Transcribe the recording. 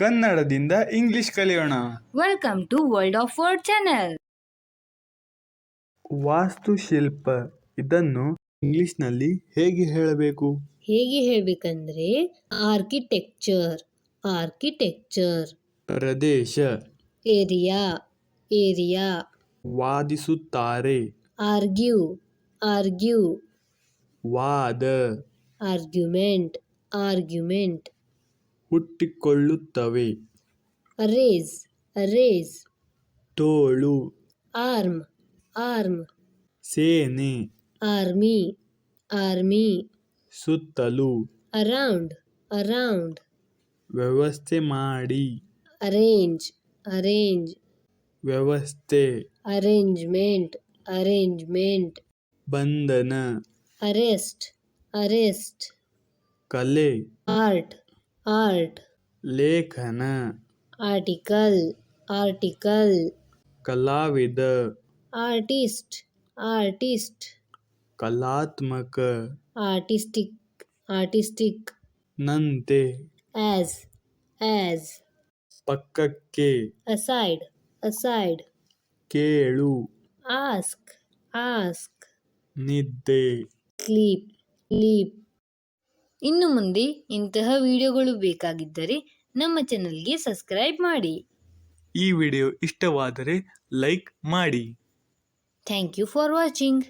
ಕನ್ನಡದಿಂದ ಇಂಗ್ಲಿಷ್ ಕಲಿಯೋಣ. Welcome to world of word channel ವಾಸ್ತುಶಿಲ್ಪ. ಇದನ್ನು ಇಂಗ್ಲಿಷ್ನಲ್ಲಿ ಹೇಗೆ ಹೇಳಬೇಕು? ಹೇಗೆ ಹೇಳಬೇಕಂದ್ರೆ ಆರ್ಕಿಟೆಕ್ಚರ್ ಆರ್ಕಿಟೆಕ್ಚರ್ ಪ್ರದೇಶ. ಏರಿಯಾ ಏರಿಯಾ ವಾದಿಸುತ್ತಾರೆ. ಆರ್ಗ್ಯೂ ಆರ್ಗ್ಯೂ ವಾದ. ಆರ್ಗ್ಯುಮೆಂಟ್ ಆರ್ಗ್ಯುಮೆಂಟ್ ಹುಟ್ಟಿಕೊಳ್ಳುತ್ತವೆ. ರೇಸ್ ರೇಸ್ ತೋಳು. ಆರ್ಮ್ ಆರ್ಮ್ ಸೇನೆ. ಆರ್ಮಿ ಆರ್ಮಿ ಸುತ್ತಲೂ. ಅರೌಂಡ್ ಅರೌಂಡ್ ವ್ಯವಸ್ಥೆ ಮಾಡಿ. ಅರೇಂಜ್ ಅರೇಂಜ್ ವ್ಯವಸ್ಥೆ. ಅರೇಂಜ್ಮೆಂಟ್ ಅರೇಂಜ್ಮೆಂಟ್ ಬಂಧನ. ಅರೆಸ್ಟ್ ಅರೆಸ್ಟ್ ಕಲೆ. Art ಆರ್ಟ್ ಲೇಖನ ಆರ್ಟಿಕಲ್ ಆರ್ಟಿಕಲ್ ಕಲಾವಿದ ಆರ್ಟಿಸ್ಟ್ ಆರ್ಟಿಸ್ಟ್ ಕಲಾತ್ಮಕ ಆರ್ಟಿಸ್ಟಿಕ್ ಆರ್ಟಿಸ್ಟಿಕ್ ನಂತೆ ಆಸ್ ಆಸ್ ಪಕ್ಕಕ್ಕೆ ಅಸೈಡ್ ಅಸೈಡ್ ಕೇಳು ಆಸ್ಕ್ ಆಸ್ಕ್ ನಿದ್ದೆ ಸ್ಲೀಪ್ ಸ್ಲೀಪ್ ಇನ್ನು ಮುಂದೆ ಇಂತಹ ವಿಡಿಯೋಗಳು ಬೇಕಾಗಿದ್ದರೆ ನಮ್ಮ ಚಾನಲ್ಗೆ ಸಬ್ಸ್ಕ್ರೈಬ್ ಮಾಡಿ. ಈ ವಿಡಿಯೋ ಇಷ್ಟವಾದರೆ ಲೈಕ್ ಮಾಡಿ. Thank you for watching.